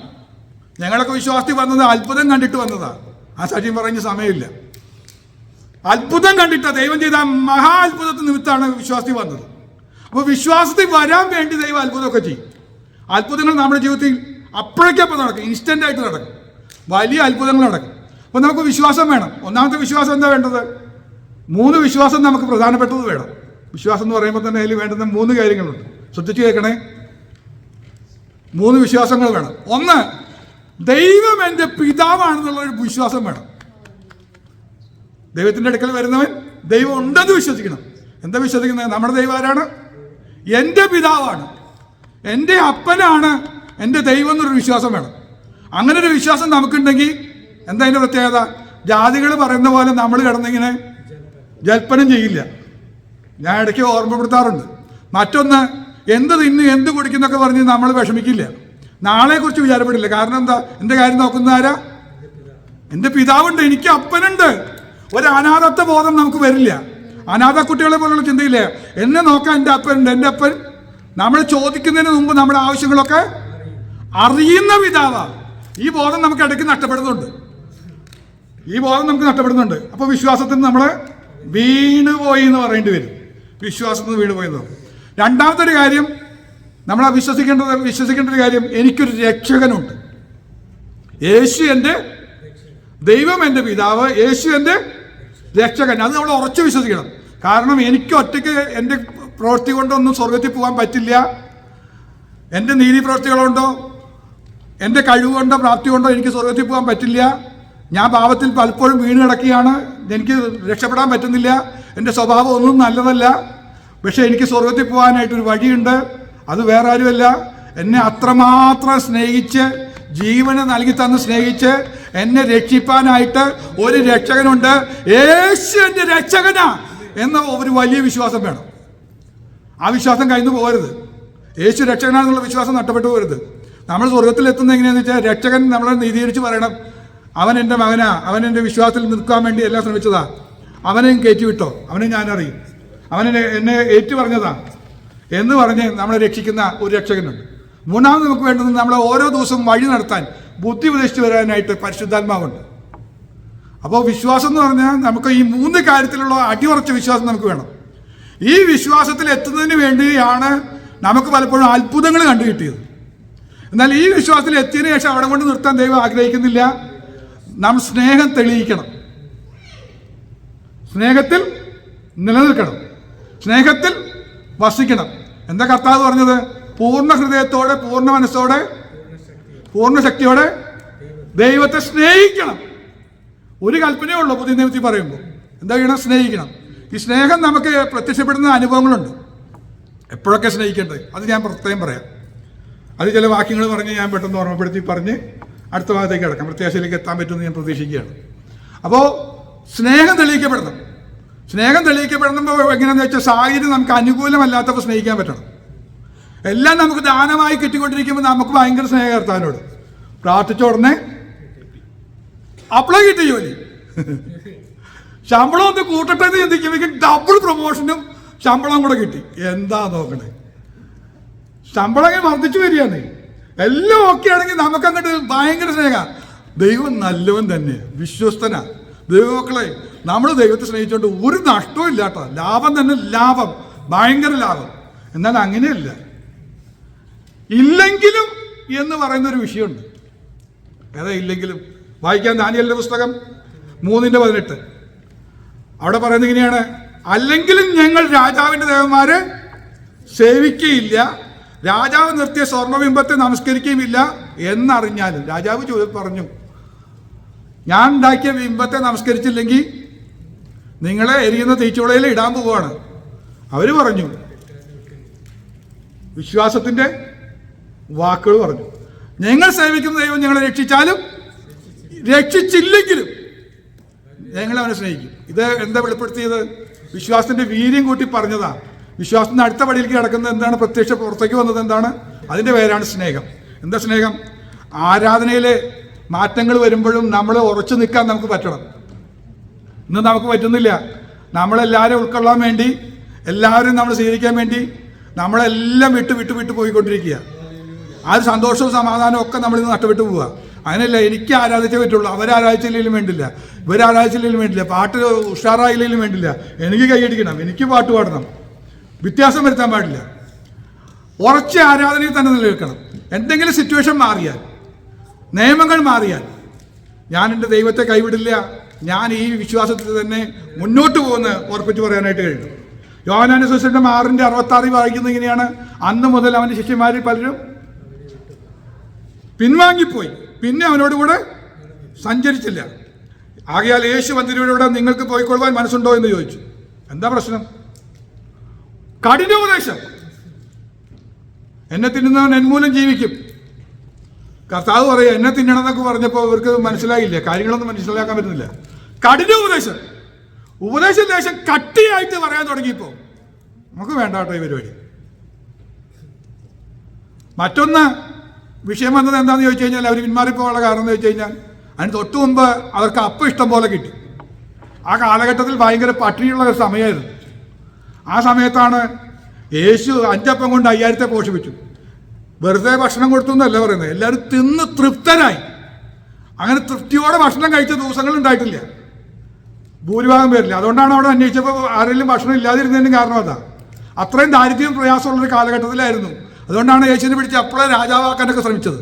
[SPEAKER 1] ഞങ്ങളൊക്കെ വിശ്വാസത്തിൽ വന്നത് അത്ഭുതം കണ്ടിട്ട് വന്നതാണ് ആ സാക്ഷ്യം പറഞ്ഞ സമയമില്ല. അത്ഭുതം കണ്ടിട്ട് ദൈവം ചെയ്ത മഹാ അത്ഭുതത്തിന് നിമിത്തമാണ് വിശ്വാസത്തിൽ വന്നത്. അപ്പോൾ വിശ്വാസത്തിൽ വരാൻ വേണ്ടി ദൈവം അത്ഭുതമൊക്കെ ചെയ്യും. അത്ഭുതങ്ങൾ നമ്മുടെ ജീവിതത്തിൽ അപ്പോഴേക്കപ്പോൾ നടക്കും. ഇൻസ്റ്റന്റ് ആയിട്ട് നടക്കും. വലിയ അത്ഭുതങ്ങൾ നടക്കും. അപ്പോൾ നമുക്ക് വിശ്വാസം വേണം. ഒന്നാമത്തെ വിശ്വാസം എന്താ വേണ്ടത്? മൂന്ന് വിശ്വാസം നമുക്ക് പ്രധാനപ്പെട്ടത് വേണം. വിശ്വാസം എന്ന് പറയുമ്പോൾ തന്നെ അതിൽ വേണ്ടുന്ന മൂന്ന് കാര്യങ്ങളുണ്ട്. ശ്രദ്ധിച്ചു കേൾക്കണേ. മൂന്ന് വിശ്വാസങ്ങൾ വേണം. ഒന്ന് ദൈവം എന്റെ പിതാവാണെന്നുള്ള ഒരു വിശ്വാസം വേണം. ദൈവത്തിന്റെ അടുക്കൽ വരുന്നവൻ ദൈവം ഉണ്ടെന്ന് വിശ്വസിക്കണം. എന്താ വിശ്വസിക്കുന്നത്? നമ്മുടെ ദൈവം ആരാണ്? എന്റെ പിതാവാണ്. എന്റെ അപ്പനാണ് എന്റെ ദൈവം എന്നൊരു വിശ്വാസം വേണം. അങ്ങനെ ഒരു വിശ്വാസം നമുക്കുണ്ടെങ്കിൽ എന്താ അതിന്റെ പ്രത്യേകത? ജാതികൾ പറയുന്ന പോലെ നമ്മൾ കിടന്നിങ്ങനെ ജൽപ്പനം ചെയ്യില്ല. ഞാൻ ഇടയ്ക്ക് ഓർമ്മപ്പെടുത്താറുണ്ട്. മറ്റൊന്ന് എന്ത് തിന്ന് എന്ത് കുടിക്കുന്നൊക്കെ പറഞ്ഞ് നമ്മൾ വിഷമിക്കില്ല. നാളെക്കുറിച്ച് വിചാരപ്പെടില്ല. കാരണം എന്താ? എന്റെ കാര്യം നോക്കുന്ന ആരാ? എന്റെ പിതാവുണ്ട് എനിക്ക് അപ്പനുണ്ട്. ഒരു അനാഥത്വ ബോധം നമുക്ക് വരില്ല. അനാഥ കുട്ടികളെ പോലുള്ള ചിന്തയില്ല? എന്നെ നോക്കാൻ എന്റെ അപ്പനുണ്ട് എന്റെ അപ്പൻ. നമ്മൾ ചോദിക്കുന്നതിന് മുമ്പ് നമ്മുടെ ആവശ്യങ്ങളൊക്കെ അറിയുന്ന പിതാവാ. ഈ ബോധം നമുക്ക് ഇടയ്ക്ക് നഷ്ടപ്പെടുന്നുണ്ട്. ഈ ബോധം നമുക്ക് നഷ്ടപ്പെടുന്നുണ്ട്. അപ്പോൾ വിശ്വാസത്തിന് നമ്മൾ വീണുപോയി എന്ന് പറയേണ്ടി വരും. വിശ്വാസത്തിൽ വീണുപോയി എന്ന് പറയും. രണ്ടാമത്തെ ഒരു കാര്യം നമ്മൾ വിശ്വസിക്കേണ്ടത് വിശ്വസിക്കേണ്ട ഒരു കാര്യം എനിക്കൊരു രക്ഷകനുണ്ട്. യേശു എന്റെ ദൈവം എന്റെ പിതാവ് യേശു എന്റെ രക്ഷകൻ അത് നമ്മൾ ഉറച്ചു വിശ്വസിക്കണം. കാരണം എനിക്ക് ഒറ്റയ്ക്ക് എന്റെ പ്രവൃത്തി കൊണ്ടൊന്നും സ്വർഗത്തിൽ പോകാൻ പറ്റില്ല. എന്റെ നീതി പ്രവൃത്തികളുണ്ടോ? എന്റെ കഴിവുകൊണ്ടോ പ്രാപ്തി കൊണ്ടോ എനിക്ക് സ്വർഗത്തിൽ പോകാൻ പറ്റില്ല. ഞാൻ പാപത്തിൽ പലപ്പോഴും വീണ് കിടക്കുകയാണ്. എനിക്ക് രക്ഷപ്പെടാൻ പറ്റുന്നില്ല. എന്റെ സ്വഭാവം ഒന്നും നല്ലതല്ല. പക്ഷേ എനിക്ക് സ്വർഗത്തിൽ പോകാനായിട്ടൊരു വഴിയുണ്ട്. അത് വേറെ ആരുമല്ല എന്നെ അത്രമാത്രം സ്നേഹിച്ച് ജീവനെ നൽകി തന്ന് സ്നേഹിച്ച് എന്നെ രക്ഷിപ്പാനായിട്ട് ഒരു രക്ഷകനുണ്ട്. യേശു എന്റെ രക്ഷകനാ എന്ന ഒരു വലിയ വിശ്വാസം വേണം. ആ വിശ്വാസം കഴിഞ്ഞു പോകരുത്. യേശു രക്ഷകനാണെന്നുള്ള വിശ്വാസം നഷ്ടപ്പെട്ടു പോകരുത്. നമ്മൾ സ്വർഗത്തിൽ എത്തുന്നത് എങ്ങനെയാണെന്ന് വെച്ചാൽ രക്ഷകൻ നമ്മളെ നീതീകരിച്ച് പറയണം. അവൻ എന്റെ മകനാ. അവൻ എന്റെ വിശ്വാസത്തിൽ നിൽക്കാൻ വേണ്ടി എല്ലാം ശ്രമിച്ചതാ. അവനെയും കയറ്റി വിട്ടോ. അവനെ ഞാൻ അറിയും. അവനെ എന്നെ ഏറ്റു പറഞ്ഞതാ എന്ന് പറഞ്ഞ് നമ്മളെ രക്ഷിക്കുന്ന ഒരു രക്ഷകനുണ്ട്. മൂന്നാമത് നമുക്ക് വേണ്ടത് നമ്മളെ ഓരോ ദിവസവും വഴി നടത്താൻ ബുദ്ധി ഉപദേശിച്ച് വരാനായിട്ട് പരിശുദ്ധാത്മാവുണ്ട്. അപ്പോൾ വിശ്വാസം എന്ന് പറഞ്ഞാൽ നമുക്ക് ഈ മൂന്ന് കാര്യത്തിലുള്ള അടിയുറച്ച വിശ്വാസം നമുക്ക് വേണം. ഈ വിശ്വാസത്തിൽ എത്തുന്നതിന് വേണ്ടിയാണ് നമുക്ക് പലപ്പോഴും അത്ഭുതങ്ങൾ കണ്ടു കിട്ടിയത്. എന്നാൽ ഈ വിശ്വാസത്തിൽ എത്തിയതിനു ശേഷം അവിടെ കൊണ്ട് നിർത്താൻ ദൈവം ആഗ്രഹിക്കുന്നില്ല. നാം സ്നേഹം തെളിയിക്കണം. സ്നേഹത്തിൽ നിലനിൽക്കണം. സ്നേഹത്തിൽ വസിക്കണം. എന്താ കർത്താവ് പറഞ്ഞത്? പൂർണ ഹൃദയത്തോടെ പൂർണ മനസ്സോടെ പൂർണ ശക്തിയോടെ ദൈവത്തെ സ്നേഹിക്കണം. ഒരു കൽപ്പനയേ ഉള്ളൂ പുതിയ നിയമത്തിൽ പറയുമ്പോൾ. എന്താ ചെയ്യണം? സ്നേഹിക്കണം. ഈ സ്നേഹം നമുക്ക് പ്രത്യക്ഷപ്പെടുന്ന അനുഭവങ്ങളുണ്ട്. എപ്പോഴൊക്കെ സ്നേഹിക്കേണ്ടത്? അത് ഞാൻ പ്രത്യേകം പറയാം. അത് ചില വാക്യങ്ങൾ പറഞ്ഞ് ഞാൻ പെട്ടെന്ന് ഓർമ്മപ്പെടുത്തി പറഞ്ഞ് അടുത്ത ഭാഗത്തേക്ക് കിടക്കാം. പ്രത്യാശയിലേക്ക് എത്താൻ പറ്റുമെന്ന് ഞാൻ പ്രതീക്ഷിക്കുകയാണ്. അപ്പോൾ സ്നേഹം തെളിയിക്കപ്പെടണം. സ്നേഹം തെളിയിക്കപ്പെടുമ്പോൾ എങ്ങനെയാണെന്ന് വെച്ചാൽ സാഹചര്യം നമുക്ക് അനുകൂലമല്ലാത്തപ്പോൾ സ്നേഹിക്കാൻ പറ്റണം. എല്ലാം നമുക്ക് ദാനമായി കിട്ടിക്കൊണ്ടിരിക്കുമ്പോൾ നമുക്ക് ഭയങ്കര സ്നേഹ കർത്താനോട് പ്രാർത്ഥിച്ച ഉടനെ അപ്ലൈ കിട്ടി ജോലി. ശമ്പളം ഒന്ന് കൂട്ടട്ടെ എന്ന് ചിന്തിക്കുമ്പോൾ ഡബിൾ പ്രൊമോഷനും ശമ്പളം കൂടെ കിട്ടി. എന്താ നോക്കണേ? ശമ്പളം വർദ്ധിച്ചു വരികയാണ്. എല്ലാം ഓക്കെ ആണെങ്കിൽ നമുക്ക് അങ്ങോട്ട് ഭയങ്കര സ്നേഹ. ദൈവം നല്ലവൻ തന്നെ വിശ്വസ്തനാ. ദൈവമക്കളെ നമ്മൾ ദൈവത്തെ സ്നേഹിച്ചുകൊണ്ട് ഒരു നഷ്ടവും ഇല്ലാട്ടോ. ലാഭം തന്നെ ലാഭം ഭയങ്കര ലാഭം. എന്നാൽ അങ്ങനെയല്ല. ഇല്ലെങ്കിലും എന്ന് പറയുന്ന ഒരു വിഷയമുണ്ട്. ഏതാ ഇല്ലെങ്കിലും? വായിക്കാൻ ദാനിയലിന്റെ പുസ്തകം മൂന്നിന്റെ പതിനെട്ട്. അവിടെ പറയുന്നത് ഇങ്ങനെയാണ്. അല്ലെങ്കിലും ഞങ്ങൾ രാജാവിന്റെ ദേവന്മാരെ സേവിക്കുകയില്ല രാജാവ് നിർത്തിയ സ്വർണബിംബത്തെ നമസ്കരിക്കുകയുമില്ല എന്നറിഞ്ഞാലും രാജാവ് ചോദ്യം പറഞ്ഞു ഞാൻ ഉണ്ടാക്കിയ ബിംബത്തെ നമസ്കരിച്ചില്ലെങ്കിൽ നിങ്ങളെ എരിയുന്ന തീച്ചുളയിൽ ഇടാൻ പോവുകയാണ്. അവർ പറഞ്ഞു വിശ്വാസത്തിന്റെ വാക്കുകൾ പറഞ്ഞു. ഞങ്ങൾ സേവിക്കുന്ന ദൈവം ഞങ്ങളെ രക്ഷിച്ചാലും രക്ഷിച്ചില്ലെങ്കിലും ഞങ്ങൾ അവനെ സ്നേഹിക്കും. ഇത് എന്താ വെളിപ്പെടുത്തിയത്? വിശ്വാസത്തിന്റെ വീര്യം കൂട്ടി പറഞ്ഞതാണ് വിശ്വാസത്തിന്റെ അടുത്ത പടിയിലേക്ക് കിടക്കുന്നത് എന്താണ്? പ്രത്യക്ഷ പുറത്തേക്ക് വന്നത് എന്താണ്? അതിന്റെ പേരാണ് സ്നേഹം. എന്താ സ്നേഹം? ആരാധനയിലെ മാറ്റങ്ങൾ വരുമ്പോഴും നമ്മൾ ഉറച്ചു നിൽക്കാൻ നമുക്ക് പറ്റണം. ഇന്ന് നമുക്ക് പറ്റുന്നില്ല. നമ്മളെല്ലാവരും ഉൾക്കൊള്ളാൻ വേണ്ടി എല്ലാവരും നമ്മൾ സ്വീകരിക്കാൻ വേണ്ടി നമ്മളെല്ലാം വിട്ട് വിട്ട് വിട്ട് പോയിക്കൊണ്ടിരിക്കുക ആ സന്തോഷവും സമാധാനവും ഒക്കെ നമ്മളിന്ന് നഷ്ടപ്പെട്ടു പോവുക അങ്ങനെയല്ല എനിക്ക് ആരാധിച്ചേ പറ്റുള്ളൂ. അവരാരാധിച്ചില്ലെങ്കിലും വേണ്ടില്ല. ഇവരാരാധിച്ചില്ലെങ്കിലും വേണ്ടില്ല. പാട്ട് ഉഷാറായില്ലെങ്കിലും വേണ്ടില്ല. എനിക്ക് കൈയടിക്കണം. എനിക്ക് പാട്ട് പാടണം. വ്യത്യാസം വരുത്താൻ പാടില്ല. ഉറച്ച ആരാധനയിൽ തന്നെ നിലനിൽക്കണം. എന്തെങ്കിലും സിറ്റുവേഷൻ മാറിയാൽ നിയമങ്ങൾ മാറിയാൽ ഞാൻ എന്റെ ദൈവത്തെ കൈവിടില്ല. ഞാൻ ഈ വിശ്വാസത്തിൽ തന്നെ മുന്നോട്ട് പോകുന്ന ഉറപ്പിച്ച് പറയാനായിട്ട് കഴിയും. യോഹനാനുസരിച്ചിട്ട് ആറിന്റെ അറുപത്താറിൽ വായിക്കുന്നത് ഇങ്ങനെയാണ്. അന്ന് മുതൽ അവന്റെ ശിഷ്യന്മാരിൽ പലരും പിൻവാങ്ങിപ്പോയി. പിന്നെ അവനോട് കൂടെ സഞ്ചരിച്ചില്ല. ആകയാൽ യേശു മന്ത്രിയോടെ നിങ്ങൾക്ക് പോയിക്കൊള്ളുവാൻ മനസ്സുണ്ടോ എന്ന് ചോദിച്ചു. എന്താ പ്രശ്നം? കഠിനോപദേശം. എന്നെ തിന്നുന്നവൻ എന്മൂലം ജീവിക്കും. കർത്താവ് പറയാ എന്നെ തിന്നണമെന്നൊക്കെ പറഞ്ഞപ്പോൾ ഇവർക്ക് മനസ്സിലായില്ല. കാര്യങ്ങളൊന്നും മനസ്സിലാക്കാൻ പറ്റുന്നില്ല. കഠിന ഉപദേശം ലേശം കട്ടിയായിട്ട് പറയാൻ തുടങ്ങിയപ്പോൾ നമുക്ക് വേണ്ട കേട്ടോ ഈ പരിപാടി. മറ്റൊന്ന് വിഷയം വന്നത് എന്താണെന്ന് ചോദിച്ചു കഴിഞ്ഞാൽ അവർ പിന്മാറിപ്പോകാനുള്ള കാരണം എന്ന് വെച്ച് കഴിഞ്ഞാൽ അതിന് തൊട്ട് മുമ്പ് അവർക്ക് അപ്പം ഇഷ്ടം പോലെ കിട്ടി. ആ കാലഘട്ടത്തിൽ ഭയങ്കര പട്ടിണിയുള്ള ഒരു സമയമായിരുന്നു. ആ സമയത്താണ് യേശു അഞ്ചപ്പം കൊണ്ട് അയ്യായിരത്തെ പോഷിപ്പിച്ചു. വെറുതെ ഭക്ഷണം കൊടുത്തു എന്നല്ല പറയുന്നത്. എല്ലാവരും തിന്ന് തൃപ്തരായി. അങ്ങനെ തൃപ്തിയോടെ ഭക്ഷണം കഴിച്ച ദിവസങ്ങൾ ഉണ്ടായിട്ടില്ല. ഭൂരിഭാഗം പേരില്ല. അതുകൊണ്ടാണ് അവിടെ അന്വേഷിച്ചപ്പോൾ ആരെങ്കിലും ഭക്ഷണം ഇല്ലാതിരുന്നതിന് കാരണം അതാ. അത്രയും ദാരിദ്ര്യം പ്രയാസമുള്ളൊരു കാലഘട്ടത്തിലായിരുന്നു. അതുകൊണ്ടാണ് യേശുവിനെ പിടിച്ച് അപ്പോഴേ രാജാവാക്കാനൊക്കെ ശ്രമിച്ചത്.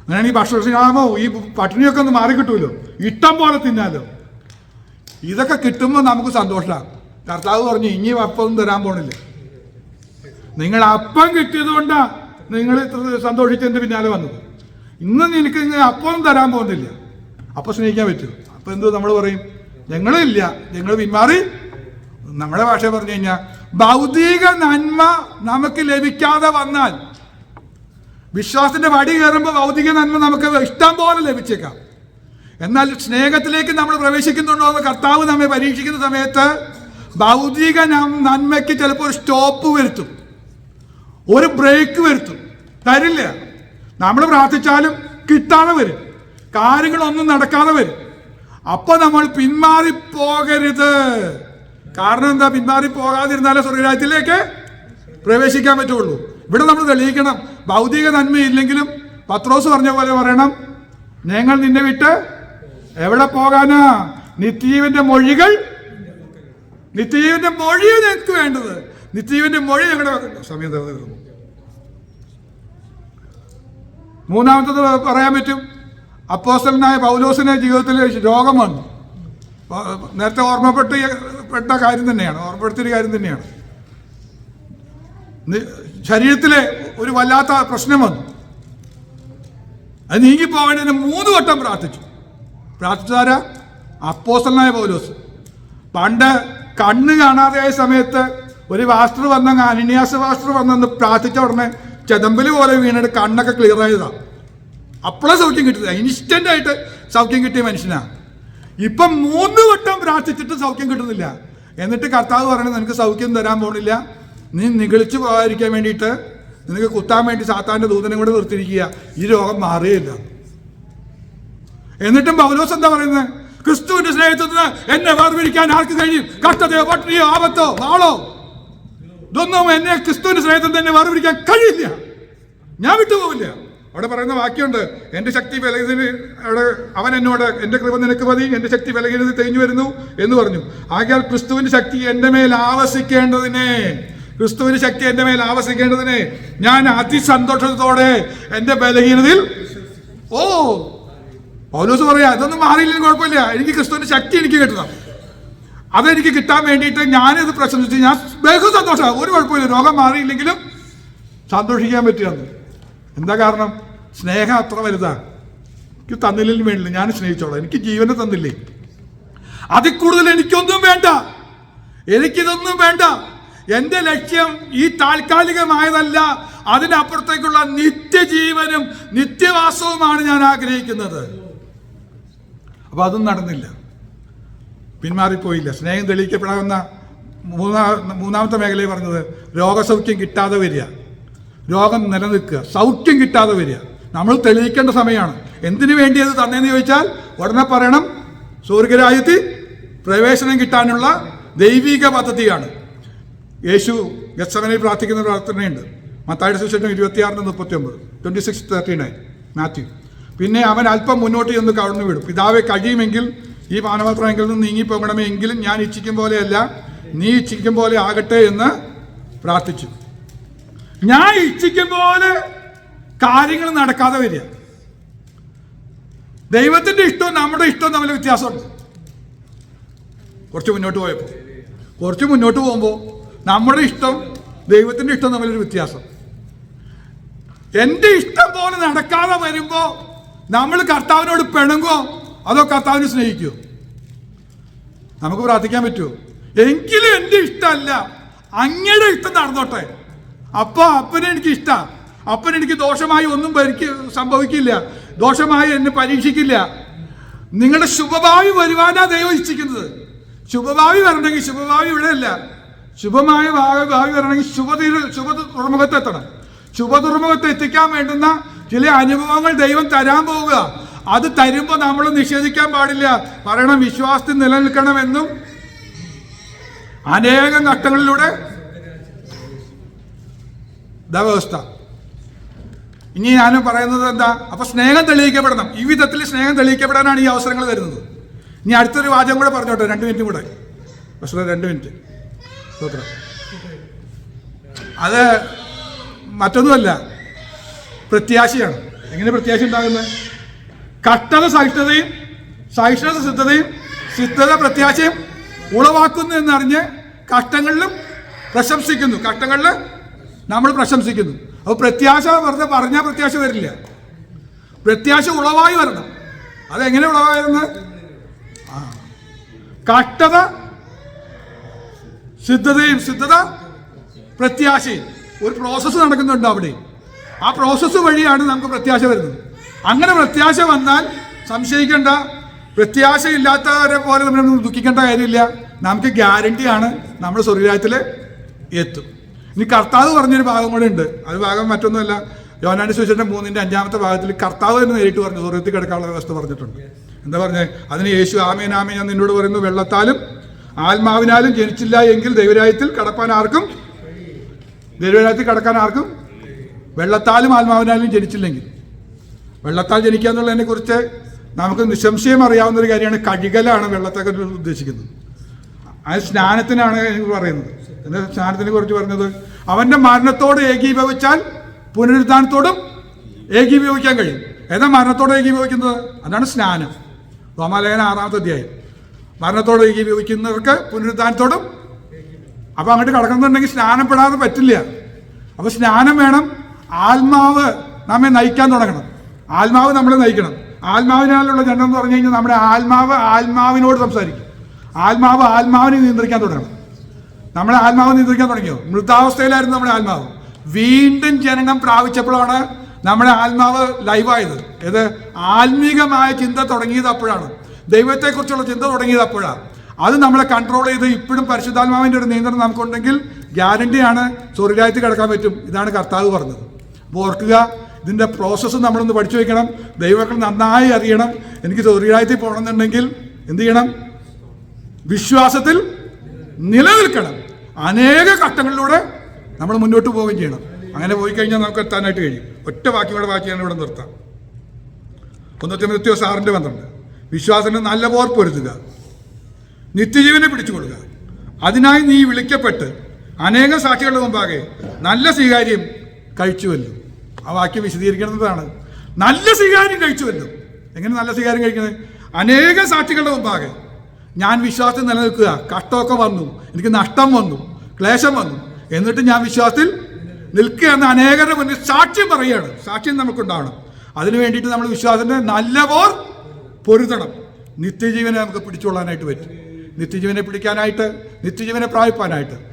[SPEAKER 1] അങ്ങനെയാണ് ഈ ഭക്ഷണക്ഷാമോ ഈ പട്ടിണിയൊക്കെ ഒന്ന് മാറി കിട്ടുമല്ലോ ഇഷ്ടം പോലെ തിന്നാലോ? ഇതൊക്കെ കിട്ടുമ്പോൾ നമുക്ക് സന്തോഷമാണ് കർത്താവ് പറഞ്ഞു ഇനി അപ്പം തരാൻ പോണില്ല. നിങ്ങൾ അപ്പം കിട്ടിയത് കൊണ്ടാ നിങ്ങൾ ഇത്ര സന്തോഷിച്ചതിന്റെ പിന്നാലെ വന്നത്. ഇന്ന് നിനക്ക് അപ്പം തരാൻ പോകുന്നില്ല. അപ്പം സ്നേഹിക്കാൻ പറ്റും. അപ്പം എന്ത് നമ്മൾ പറയും? ഞങ്ങളില്ല. ഞങ്ങൾ പിന്മാറി. നമ്മുടെ ഭാഷ പറഞ്ഞു കഴിഞ്ഞാൽ ഭൗതിക നന്മ നമുക്ക് ലഭിക്കാതെ വന്നാൽ വിശ്വാസത്തിന്റെ വടി കയറുമ്പോൾ ഭൗതിക നന്മ നമുക്ക് ഇഷ്ടം പോലെ ലഭിച്ചേക്കാം. എന്നാൽ സ്നേഹത്തിലേക്ക് നമ്മൾ പ്രവേശിക്കുന്നുണ്ടോ എന്ന് കർത്താവ് നമ്മെ പരീക്ഷിക്കുന്ന സമയത്ത് ഭൗതിക നന്മയ്ക്ക് ചിലപ്പോൾ ഒരു സ്റ്റോപ്പ് വരുത്തും. ഒരു ബ്രേക്ക് വരുത്തും. തരില്ല. നമ്മൾ പ്രാർത്ഥിച്ചാലും കിട്ടാതെ വരും. കാര്യങ്ങളൊന്നും നടക്കാതെ വരും. അപ്പൊ നമ്മൾ പിന്മാറി പോകരുത് കാരണം എന്താ? പിന്മാറി പോകാതിരുന്നാലേ സ്വർഗരാജ്യത്തിലേക്ക് പ്രവേശിക്കാൻ പറ്റുള്ളൂ. ഇവിടെ നമ്മൾ തെളിയിക്കണം. ഭൗതിക നന്മയില്ലെങ്കിലും പത്രോസ് പറഞ്ഞ പോലെ പറയണം. ഞങ്ങൾ നിന്നെ വിട്ട് എവിടെ പോകാനാ? നിത്യജീവന്റെ മൊഴികൾ? നിത്യജീവന്റെ മൊഴിയാണ് ഞങ്ങൾക്ക് വേണ്ടത്. നിത്യജീവന്റെ മൊഴി ഞങ്ങളുടെ. സമയം തീർന്നു മൂന്നാമത്തത് പറയാൻ പറ്റും. അപ്പോസ്റ്റലിനായ പൗലോസിന്റെ ജീവിതത്തിൽ രോഗം വന്നു. നേരത്തെ ഓർമ്മപ്പെട്ട് പെട്ട കാര്യം തന്നെയാണ് ഓർമ്മപ്പെടുത്തിയ കാര്യം തന്നെയാണ്. ശരീരത്തിലെ ഒരു വല്ലാത്ത പ്രശ്നം വന്നു. അത് നീങ്ങിപ്പോകേണ്ടതിന് മൂന്ന് വട്ടം പ്രാർത്ഥിച്ചു. പ്രാർത്ഥിച്ചാരാ അപ്പോസ്റ്റലനായ പൗലോസ്. പണ്ട് കണ്ണ് കാണാതെയായ സമയത്ത് ഒരു വാസ്റ്റർ വന്ന അനുന്യാസ വാസ്റ്റർ വന്നെന്ന് പ്രാർത്ഥിച്ച ഉടനെ ചെതമ്പൽ പോലെ വീണിട്ട് കണ്ണൊക്കെ ക്ലിയർ ആയതാ. അപ്പോഴേ സൗഖ്യം കിട്ടിയത്. ഇൻസ്റ്റന്റ് ആയിട്ട് സൗഖ്യം കിട്ടിയ മനുഷ്യനാ. ഇപ്പം മൂന്ന് വട്ടം പ്രാർത്ഥിച്ചിട്ട് സൗഖ്യം കിട്ടുന്നില്ല. എന്നിട്ട് കർത്താവ് പറയണത് നിനക്ക് സൗഖ്യം തരാൻ പോണില്ല. നീ നികളിച്ചു പോകാതിരിക്കാൻ വേണ്ടിയിട്ട് നിനക്ക് കുത്താൻ വേണ്ടി സാത്താന്റെ ദൂതനെ കൂടെ നിർത്തിയിരിക്കുക. ഈ രോഗം മാറുകയില്ല എന്നിട്ടും പൗലോസ് എന്താ പറയുന്നത്? ക്രിസ്തുവിന്റെ സ്നേഹത്തിൽ നിന്ന് എന്നെ വേർതിരിക്കാൻ ആർക്ക് കഴിയും? കഷ്ടതയോ പട്ടിണിയോ ആപത്തോ നാളോ? ഇതൊന്നും എന്നെ ക്രിസ്തുവിന്റെ സ്നേഹത്തിൽ തന്നെ വേർതിരിക്കാൻ കഴിയില്ല. ഞാൻ വിട്ടുപോവില്ല. അവിടെ പറയുന്ന വാക്യമുണ്ട് എന്റെ ശക്തി വിലകിന് അവിടെ അവൻ എന്നോട് എന്റെ കൃപ നിനക്ക് മതി എന്റെ ശക്തി വിലകിനത് തെളിഞ്ഞു വരുന്നു എന്ന് പറഞ്ഞു. ആകയാൽ ക്രിസ്തുവിന്റെ ശക്തി എന്റെ മേൽ ആവസിക്കേണ്ടതിനെ ക്രിസ്തുവിന് ശക്തി എന്റെ മേൽ ആവസിക്കേണ്ടതിനെ ഞാൻ അതിസന്തോഷത്തോടെ എന്റെ ബലഹീനതയിൽ ഓ പൗലോസ് പറയാ ഇതൊന്നും മാറിയില്ലെങ്കിൽ കുഴപ്പമില്ല. എനിക്ക് ക്രിസ്തുവിന്റെ ശക്തി എനിക്ക് കിട്ടണം. അതെനിക്ക് കിട്ടാൻ വേണ്ടിയിട്ട് ഞാനിത് പ്രശംസിച്ച് ഞാൻ ബഹു സന്തോഷമാണ് ഒരു കുഴപ്പമില്ല. രോഗം മാറിയില്ലെങ്കിലും സന്തോഷിക്കാൻ പറ്റുകയെന്ന് എന്താ കാരണം? സ്നേഹം അത്ര വലുതാണ് എനിക്ക് തന്നില്ലെങ്കിലും വേണ്ടില്ല. ഞാൻ സ്നേഹിച്ചോളാം. എനിക്ക് ജീവനെ തന്നില്ലേ? അതിൽ കൂടുതൽ എനിക്കൊന്നും വേണ്ട. എനിക്കിതൊന്നും വേണ്ട. എന്റെ ലക്ഷ്യം ഈ താൽക്കാലികമായതല്ല. അതിനപ്പുറത്തേക്കുള്ള നിത്യജീവനും നിത്യവാസവുമാണ് ഞാൻ ആഗ്രഹിക്കുന്നത്. അപ്പൊ അതും നടന്നില്ല. പിന്മാറിപ്പോയില്ല. സ്നേഹം തെളിയിക്കപ്പെടാവുന്ന മൂന്നാ മൂന്നാമത്തെ മേഖലയിൽ പറഞ്ഞത് രോഗസൗഖ്യം കിട്ടാതെ വരിക. രോഗം നിലനിൽക്കുക. സൗഖ്യം കിട്ടാതെ വരിക. നമ്മൾ തെളിയിക്കേണ്ട സമയമാണ്. എന്തിനു വേണ്ടി അത് തന്നെയെന്ന് ചോദിച്ചാൽ ഉടനെ പറയണം സ്വർഗരാജ്യത്തിൽ പ്രവേശനം കിട്ടാനുള്ള ദൈവിക പദ്ധതിയാണ്. യേശു ഗസ്സവനെ പ്രാർത്ഥിക്കുന്ന പ്രാർത്ഥനയുണ്ട്. മത്തായുടെ സുവിശേഷം ഇരുപത്തിയാറിന് മുപ്പത്തി ഒമ്പത് twenty six thirty nine Matthew. പിന്നെ അവൻ അല്പം മുന്നോട്ട് ചെന്ന് കടന്നു വിടും പിതാവെ കഴിയുമെങ്കിൽ ഈ പാനപാത്രമെങ്കിൽ നിന്ന് നീങ്ങിപ്പോകണമെങ്കിലും ഞാൻ ഇച്ഛിക്കും പോലെയല്ല നീ ഇച്ഛിക്കും പോലെ ആകട്ടെ എന്ന് പ്രാർത്ഥിച്ചു. ഞാൻ ഇച്ഛിക്കും പോലെ കാര്യങ്ങൾ നടക്കാതെ വരിക. ദൈവത്തിന്റെ ഇഷ്ടവും നമ്മുടെ ഇഷ്ടവും തമ്മിൽ വ്യത്യാസമുണ്ട്. കുറച്ച് മുന്നോട്ട് പോയപ്പോൾ കുറച്ച് മുന്നോട്ട് പോകുമ്പോൾ നമ്മുടെ ഇഷ്ടം ദൈവത്തിന്റെ ഇഷ്ടം തമ്മിലൊരു വ്യത്യാസം. എന്റെ ഇഷ്ടം പോലെ നടക്കാതെ വരുമ്പോൾ നമ്മൾ കർത്താവിനോട് പിണങ്ങോ? അതോ കർത്താവിനെ സ്നേഹിക്കുമോ നമുക്ക് പ്രാർത്ഥിക്കാൻ പറ്റുമോ? എങ്കിലും എന്റെ ഇഷ്ടമല്ല. അങ്ങയുടെ ഇഷ്ടം നടന്നോട്ടെ. അപ്പൊ അപ്പനെ എനിക്ക് ഇഷ്ടം അപ്പൻ എനിക്ക് ദോഷമായി ഒന്നും ഭരിക്ക സംഭവിക്കില്ല. ദോഷമായി എന്നെ പരീക്ഷിക്കില്ല. നിങ്ങളുടെ ശുഭഭാവി വരുവാനാ ദൈവം ഇച്ഛിക്കുന്നത്. ശുഭഭാവി വരണമെങ്കിൽ ശുഭഭാവി ഇവിടെ അല്ല ശുഭമായ ഭാവി വരണമെങ്കിൽ ശുഭതീര ശുഭ തുറമുഖത്ത് എത്തണം ശുഭ തുറമുഖത്ത് എത്തിക്കാൻ വേണ്ടുന്ന ചില അനുഭവങ്ങൾ ദൈവം തരാൻ പോവുക. അത് തരുമ്പോൾ നമ്മൾ നിഷേധിക്കാൻ പാടില്ല. പറയണം വിശ്വാസത്തിൽ നിലനിൽക്കണമെന്നും അനേകം ഘട്ടങ്ങളിലൂടെ ഇതാ വ്യവസ്ഥ. ഇനി ഞാൻ പറയുന്നത് എന്താ? അപ്പൊ സ്നേഹം തെളിയിക്കപ്പെടണം. ഈ വിധത്തിൽ സ്നേഹം തെളിയിക്കപ്പെടാനാണ് ഈ അവസരങ്ങൾ തരുന്നത് ഇനി അടുത്തൊരു വാചകം കൂടെ പറഞ്ഞോട്ടെ. രണ്ട് മിനിറ്റ് കൂടെ. പക്ഷേ രണ്ട് മിനിറ്റ്. അത് മറ്റൊന്നുമല്ല. പ്രത്യാശയാണ്. എങ്ങനെ പ്രത്യാശ ഉണ്ടാകുന്നത് കട്ടത സഹിഷ്ണുതയും സഹിഷ്ണുത സിദ്ധതയും സിദ്ധത പ്രത്യാശയും ഉളവാക്കുന്നു എന്നറിഞ്ഞ് കഷ്ടങ്ങളിലും പ്രശംസിക്കുന്നു. കഷ്ടങ്ങളിൽ നമ്മൾ പ്രശംസിക്കുന്നു. അപ്പോൾ പ്രത്യാശ വെറുതെ പറഞ്ഞാൽ പ്രത്യാശ വരില്ല. പ്രത്യാശ ഉളവായി വരണം. അതെങ്ങനെ ഉളവായി വരുന്നത്. കഷ്ടത സിദ്ധതയും സിദ്ധത പ്രത്യാശയും. ഒരു പ്രോസസ്സ് നടക്കുന്നുണ്ട് അവിടെ. ആ പ്രോസസ്സ് വഴിയാണ് നമുക്ക് പ്രത്യാശ വരുന്നത്. അങ്ങനെ പ്രത്യാശ വന്നാൽ സംശയിക്കേണ്ട. പ്രത്യാശയില്ലാത്തവരെ പോലെ നമ്മൾ ദുഃഖിക്കേണ്ട കാര്യമില്ല. നമുക്ക് ഗ്യാരണ്ടിയാണ് നമ്മുടെ സ്വർഗരാജ്യത്തിൽ എത്തും. ഇനി കർത്താവ് പറഞ്ഞൊരു ഭാഗം കൂടെ ഉണ്ട്. അത് ഭാഗം മറ്റൊന്നുമല്ല. യോനാന്റെ സുവിശേഷന്റെ മൂന്നിന്റെ അഞ്ചാമത്തെ ഭാഗത്തിൽ കർത്താവ് എന്ന് നേരിട്ട് പറഞ്ഞു. സ്വർഗത്തിൽ കിടക്കാനുള്ള വ്യവസ്ഥ പറഞ്ഞിട്ടുണ്ട്. എന്താ പറഞ്ഞേ? അതിന് യേശു ആമേൻ ആമേൻ ഞാൻ നിന്നോട് പറയുന്നു. വെള്ളത്താലും ആത്മാവിനാലും ജനിച്ചില്ല എങ്കിൽ ദൈവരായത്തിൽ കടക്കാൻ ആർക്കും ദൈവരായത്തിൽ കടക്കാൻ ആർക്കും വെള്ളത്താലും ആത്മാവിനാലും ജനിച്ചില്ലെങ്കിൽ. വെള്ളത്താൽ ജനിക്കുക എന്നുള്ളതിനെ കുറിച്ച് നമുക്ക് നിസ്സംശയം അറിയാവുന്ന ഒരു കാര്യമാണ്. കഴുകലാണ് വെള്ളത്തെ ഉദ്ദേശിക്കുന്നത്. അത് സ്നാനത്തിനാണ് പറയുന്നത്. എന്താ സ്നാനത്തിനെ കുറിച്ച് പറഞ്ഞത്. അവന്റെ മരണത്തോട് ഏകീഭവിച്ചാൽ പുനരുദ്ധാനത്തോടും ഏകീഭവിക്കാൻ കഴിയും. ഏതാ മരണത്തോട് ഏകീഭവിക്കുന്നത്? അതാണ് സ്നാനം. റോമാലേഖന ആറാമത്തെ അധ്യായം. മരണത്തോട് ഏകീഭവിക്കുന്നവർക്ക് പുനരുദ്ധാനത്തോടും അപ്പൊ അങ്ങോട്ട് കടക്കുന്നുണ്ടെങ്കിൽ സ്നാനപ്പെടാതെ പറ്റില്ല. അപ്പൊ സ്നാനം വേണം. ആത്മാവ് നമ്മെ നയിക്കാൻ തുടങ്ങണം. ആത്മാവ് നമ്മളെ നയിക്കണം. ആത്മാവിനാലുള്ള ജനം എന്ന് പറഞ്ഞു കഴിഞ്ഞാൽ നമ്മുടെ ആത്മാവ് ആത്മാവിനോട് സംസാരിക്കും. ആത്മാവ് ആത്മാവിനെ നിയന്ത്രിക്കാൻ തുടങ്ങണം. നമ്മുടെ ആത്മാവ് നിയന്ത്രിക്കാൻ തുടങ്ങിയോ? മൃതാവസ്ഥയിലായിരുന്നു നമ്മുടെ ആത്മാവ്. വീണ്ടും ജനനം പ്രാപിച്ചപ്പോഴാണ് നമ്മുടെ ആത്മാവ് ലൈവായത്. ഏത് ആത്മീകമായ ചിന്ത തുടങ്ങിയത് അപ്പോഴാണ്. ദൈവത്തെക്കുറിച്ചുള്ള ചിന്ത തുടങ്ങിയത് അപ്പോഴാണ് അത് നമ്മളെ കൺട്രോൾ ചെയ്ത് ഇപ്പോഴും പരിശുദ്ധാത്മാവിന്റെ ഒരു നിയന്ത്രണം നമുക്കുണ്ടെങ്കിൽ ഗ്യാരണ്ടിയാണ് സ്വർഗായത്തിൽ കിടക്കാൻ പറ്റും. ഇതാണ് കർത്താവ് പറഞ്ഞത്. അപ്പോൾ ഓർക്കുക ഇതിന്റെ പ്രോസസ്സ് നമ്മളൊന്ന് പഠിച്ചു വെക്കണം. ദൈവമക്കൾ നന്നായി അറിയണം. എനിക്ക് സ്വർഗരാജ്യത്തിൽ പോകണമെന്നുണ്ടെങ്കിൽ എന്ത് ചെയ്യണം? വിശ്വാസത്തിൽ നിലനിൽക്കണം. അനേക ഘട്ടങ്ങളിലൂടെ നമ്മൾ മുന്നോട്ട് പോവുകയും ചെയ്യണം. അങ്ങനെ പോയി കഴിഞ്ഞാൽ നമുക്ക് എത്താനായിട്ട് കഴിയും. ഒറ്റ വാക്യം കൂടെ ബാക്കി ഞാൻ ഇവിടെ നിർത്താം. ഒന്നത്തെ മൃത്യോ സാറിന്റെ പന്ത്രണ്ട് വിശ്വാസത്തിന് നല്ല പോർ പൊരുതുക നിത്യജീവനെ പിടിച്ചുകൊള്ളുക അതിനായി നീ വിളിക്കപ്പെട്ട് അനേക സാക്ഷികളുടെ മുമ്പാകെ നല്ല സ്വീകാര്യം കഴിച്ചുവല്ലോ. ആ വാക്യം വിശദീകരിക്കുന്നതാണ് നല്ല സ്വീകാര്യം കഴിച്ചുവല്ലോ. എങ്ങനെ നല്ല സ്വീകാര്യം കഴിക്കുന്നത് അനേക സാക്ഷികളുടെ മുമ്പാകെ ഞാൻ വിശ്വാസത്തിൽ നിലനിൽക്കുക. കഷ്ടമൊക്കെ വന്നു. എനിക്ക് നഷ്ടം വന്നു. ക്ലേശം വന്നു. എന്നിട്ട് ഞാൻ വിശ്വാസത്തിൽ നിൽക്കുക എന്ന അനേകരുടെ മുന്നിൽ സാക്ഷ്യം പറയുകയാണ്. സാക്ഷ്യം നമുക്കുണ്ടാവണം. അതിനു വേണ്ടിയിട്ട് നമ്മൾ വിശ്വാസത്തിന് നല്ല പോർ പൊരുതണം. നിത്യജീവനെ നമുക്ക് പിടിച്ചുകൊള്ളാനായിട്ട് പറ്റും. നിത്യജീവനെ പിടിക്കാനായിട്ട് നിത്യജീവനെ പ്രാപിപ്പാനായിട്ട്.